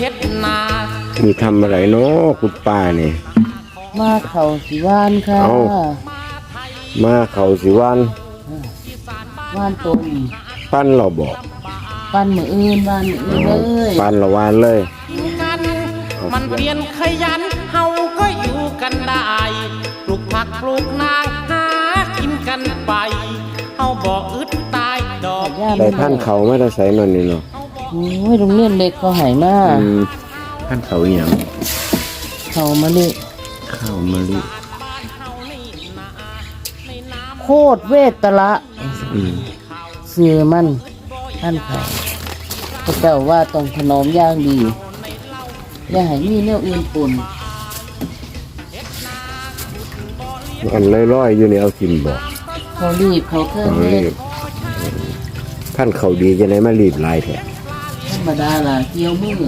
เฮ็ดนามีทำอะไรเนาะคุณป้านี่มาเขาสิวานค่ะเอามาเขาสิวันวานตุ่มปั้นเราบอกปันมืออื่นวานมืออื่นเลยปั้นละวานเลยมันมันเปลี่ยนขยันเฮาก็อยู่กันได้ปลูกผักปลูกนางหากินกันไปเฮาบ่อึดตายดอกย่าใส่พันธุ์เขาไม่ได้ใส่นอนนี่เนาะ โอ้ยโรงเรียนเล็กเขาใหายมาอืมพันธุ์เขาอหย่างเขามาเลยข้าวมะลิโคตรเวทละอืมเสือมันท่านเขาพระเจ้าว่าต้องถนอมอย่างดี อย่าให้มีแนวอื่นปนอันลอยๆอยู่นี่เอากินบอกเขารีบเขาเครื่องเอาเฮ็รีดบพันธุ์เขาดีจะได้มารีบลายแท้ธ รรมดาล่ะเกี่ยวมือ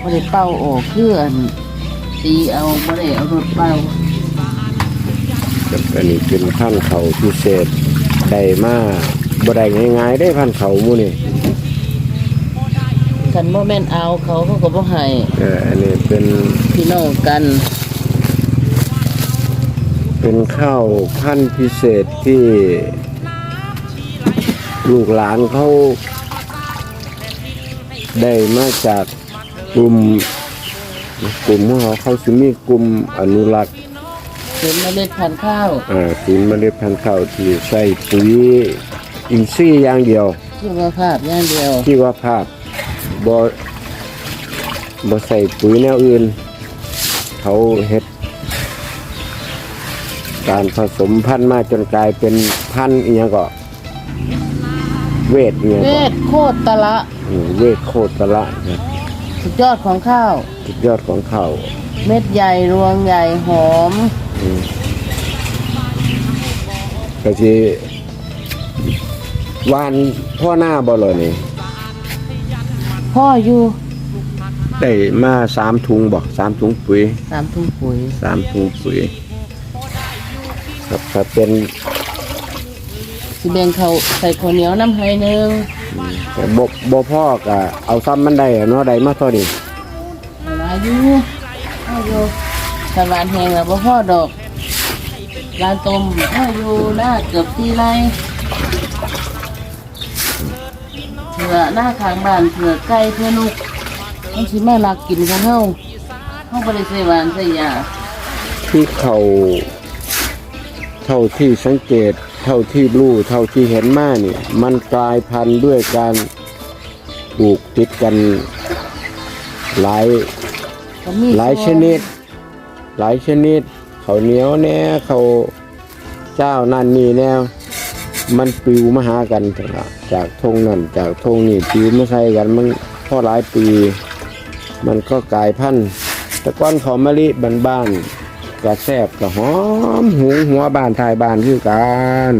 ไม่ได้เป่าออกคืออันตีเอาไม่ได้เอารถเป่าอันนี้เป็นพันธุ์เขาพิเศษได้มาบ่ได้ง่ายๆได้พันธุ์เขาหมู่นี่ฉันโมแมนเอาเขาเขาก็บ่ให้เอออันนี้เป็นพี่น้องกัน เป็นข้าวพันธุ์พิเศษที่ลูกหลานเขา ได้มาจากกลุ่มกลุ่มของเขาเขาสิมีกลุ่มอนุรักษ์เป็นเมล็ดพันธุ์ข้าวอ่าศูนย์เมล็ดพันธุ์ข้าวที่ใส่ปุ๋ยอินทรีย์อย่างเดียวชีวภาพอย่างเดียวที่ว่าภาพบ่บ่ใส่ปุ๋ยแนวอื่น เขาเฮ็ด การผสมพันธุ์มาจนกลายเป็นพันธุ์อีหยังก็ เวทอีหยังเวก็ทโคตรตะละอืมเวทโคตรละนะสุดยอดของข้าว สุดยอดของเขาเม็ดใหญ่รวงใหญ่หอมอืมก็สิวานพ่อหน้าบ่เลยนี่พ่ออยู่ได้มาสามถุงบ่สามถุงปุ๋ยสามทุ่งปุ๋ย สามถุงปุ๋ยครับถ้าเป็น สิแบ่งเขาใส่ข้าวเหนียวน้ำไห้หนึ่งแต่บ่บ่พ่อก็เอาซ้ำมันได้อะเนาะได้มาเท่านี้เวลาอยู่พ่ออยู่สวานแหงแล้วบ่พ่อดอกร้านต้มพ่ออยู่หน้าเกือบที่ไรเถื่อหน้าข้างบ้านเถื่อไก่เถื่อนุกมันสิมาลักกินของเฮาเฮาบ่ได้ใส่หวานใส่ยาที่เขาเท่าที่สังเกต เท่าที่รู้เท่าที่เห็นมานี่มันกลายพันธุ์ด้วยการปลูกติดกันหลายก็มีหลายชนิด หลายชนิด เขาวเหนียวแน่เขาวเจ้านั่นนี่แน่มันปลิวมาหากันจากละจากทงนั่นจากทงนี่ปลิวมาใส่กันมันพอหลายปี มันก็กลายพันธุ์แต่ก้อนเขาวมะลิบ้านๆ กระแซบกระหอมหูหัวบานทายบานคือกัน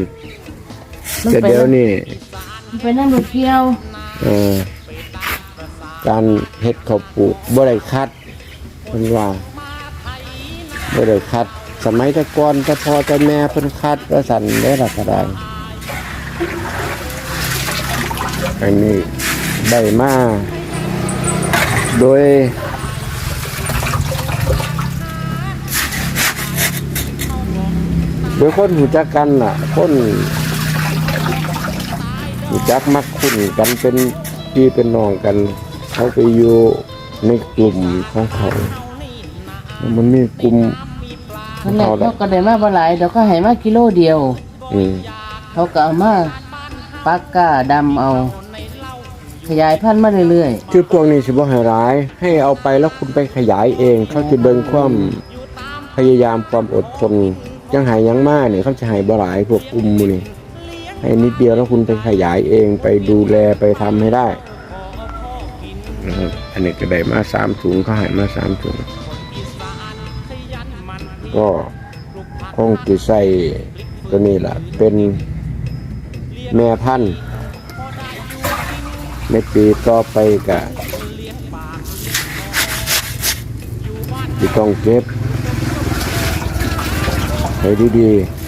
มันแต่ไปเดี๋ยวนี้มันไปนั่งรถเที่ยวเอ่อการเฮ็ดข้าวปลูกบ่ได้คัดเพิ่นว่าบ่ได้คัด สมัยแต่ก่อนแต่พอแต่แม่เพิ่นคัดว่าสั่นได้ละก็ได้อันนี้ได้มาโดย ดยคนหูจักกันน่ะ คนหูจักมักคุ้นกันเป็นพี่เป็นน้องกัน เขาไปอยู่ในกลุ่มของเขาแล้วมันมีกลุ่มขอนั่งนแหละเขาแหละเขาก็ได้มาบ่หลายเดี๋ยวก็ให้มากิโลเดียว อืมเขาก็เอามาปักก้าดำเอา ขยายพันธุ์มาเรื่อยคือพวกนี้สิบ่ให้ร้าย ให้เอาไปแล้วคุณไปขยายเอง เขาจะเบิ่งความพยายามความอดทน ยังหายยังมากเนี่ยเขาจะหายบ่หลายพวกกลุ่มมูนี่ให้นิดเดียวแล้วคุณไปขยายเองไปดูแลไปทำให้ได้นะครับอันนี้ก็ได้มาสามถุงเขาหายมาสามถุงก็คงจะใส่ตัวนี้แหละเป็นแม่พันธุ์ในปีต่อไปก็ที่ต้องเก็บ ให้ดีๆ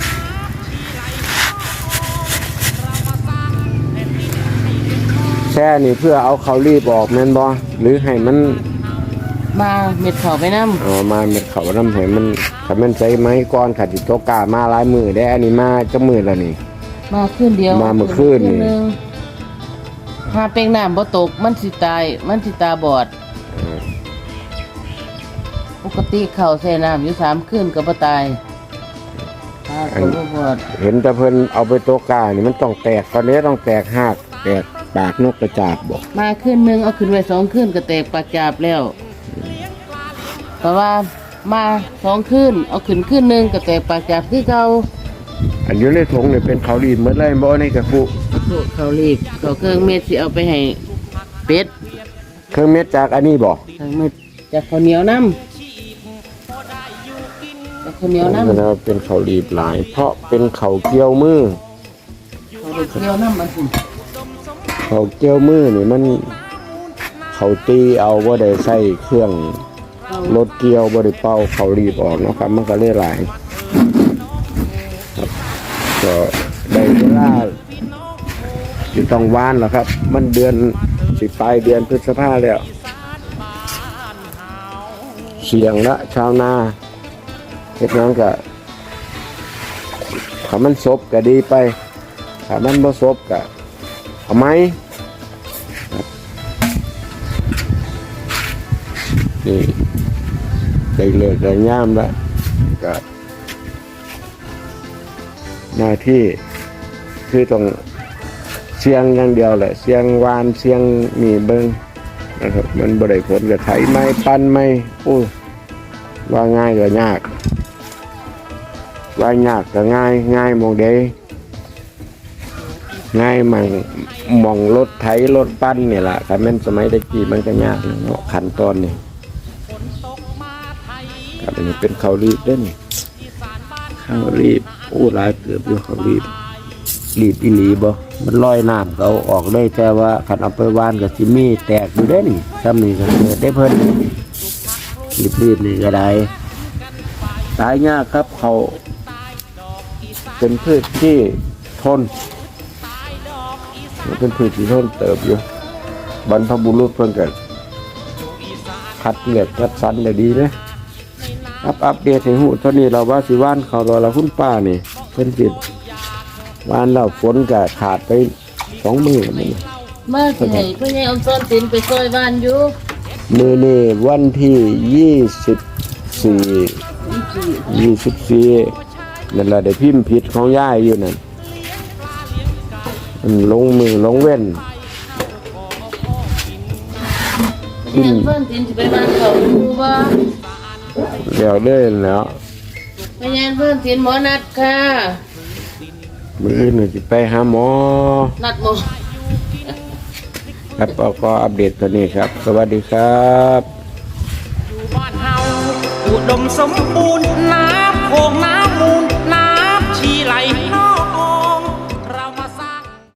แช่นี่เพื่อเอาเขารีบออกแม่นบ่หรือให้มันมาเม็ดเขาไปน้เอามาเม็ดเขานำให้มันถ้ามันใส่ไม้ก่อนขัดสิโตกล้ามาหลายมือได้อันนี้มาจักมือแล้วนี่ำมาขึ้นเดียวมาเมื่อคืนนี่ หงถ้าเป็นน้ำบ่ตกมันสิตาย มันสิตาบอด ปกติเขาใส่น้ำอยู่สามคืนก็บ่ตาย ตาก็บ่บอดเห็นแต่เพิ่นเอาไปโตกล้านี่มันต้องแตกก่อนนี้ต้องแตกหากแตกปากนกกระจาบบ่มาคืนหนึงเอาขึ้นไว้สองคืนก็แตกปากจาบแล้วเพราะว่ามาสองคืนเอาขึ้นคืนหนึงก็แตกปากจาบคือเก่าอันอยู่ในถุงนี่เป็นเขารีบหมดเลยบ่ในกระปุพวกเขารีบเขาเครื่องเม็ดสิเอาไปให้เป็ดเครื่องเม็ดจากอันนี้บ่ทางเม็ดจากข้าวเหนียวน้ำ จากข้าวเหนียวน้ำแล้วเป็นเขารีบหลาย เพราะเป็นเขาเกี่ยวมือเขาเคี่ยวน้ำมันสิเขาเกี่ยวมือนี่มันเขาตีเอาบ่ได้ใส่เครื่องเอารถเกี่ยวบ่ได้เป่าเขารีบออกเนาะครับ มันก็เลยหลายครับก็ได้เวลาสิต้องวานแล้วครับ มันเดือนสิปลายเดือนพฤษภาแล้ว เสียงละชาวนา เฮ็ดหยังก็ถ้ามันซบก็ดีไปถ้ามันบ่ซบก็เอาไหมนี่ได้เลิกได้ย่ามแล้วก็หน้าที่คือต้องเสียงอย่างเดียวแหละเสียงวานเสียงมีเบิงนะครับมันบ่ได้ผลกับไถไม้ปั้นไม้อู้ว่าง่ายก็ยาก ว่ายากก็ง่ายง่ายมองเดง่ายมันมองรถไถรถปั้นนี่แหละแต่แม่นสมัยตะกี้มันก็ยากเนาะขั้นตอนนี่ครับอันนี้เป็นเขารีบเด้นข้าวรีบโอ้หลายเกือบอยู่ข้ารีบรีบอีหลีบ่มันลอยน้ำเอาออกได้แต่ว่าขันเอาไปวานกับซิมี่แตกอยู่เด้นี่ซ้ำนี่ก็เกิดได้เพิ่นรีบรีบๆนี่ก็ได้ตายยากครับเขา เป็นพืชที่ทน เป็นพืชที่ทนเติบอยู่บรรพบุรุษเพิ่นเกิดคัดเลือกคัดสรรได้ดีนะอัปอัปเดตให้หูเท่านี้เราว่าสิว่านเขารอเราคุณป้านี่เพิ่นสิว่านแล้วฝนก็ขาดไปสองมือมันมาสิให้พ่อใหญ่เอาซ้อนตินไปซอยบ้านอยู่มือนี่วันที่ยี่สิบสี่ยี่สิบสี่ นั่นแหละได้พิมพ์ผิดของย่ายอยู่นั่นมันลงมือลงเว้นพ่อใหญ่เอาซ้อนตินสิไปบ้านเขาดูบ่เดี๋ยวเล่นแล้วพ่อใหญ่เอาซ้อนตินหมอนัดค่ะมืออื่นน่ะสิไปหาหมอ นัดหมอ ครับเอาก็อัปเดตตัวนี้ครับ สวัสดีครับบ้านเฮาอุดมสมบูรณ์น้ำโขงน้ำมูล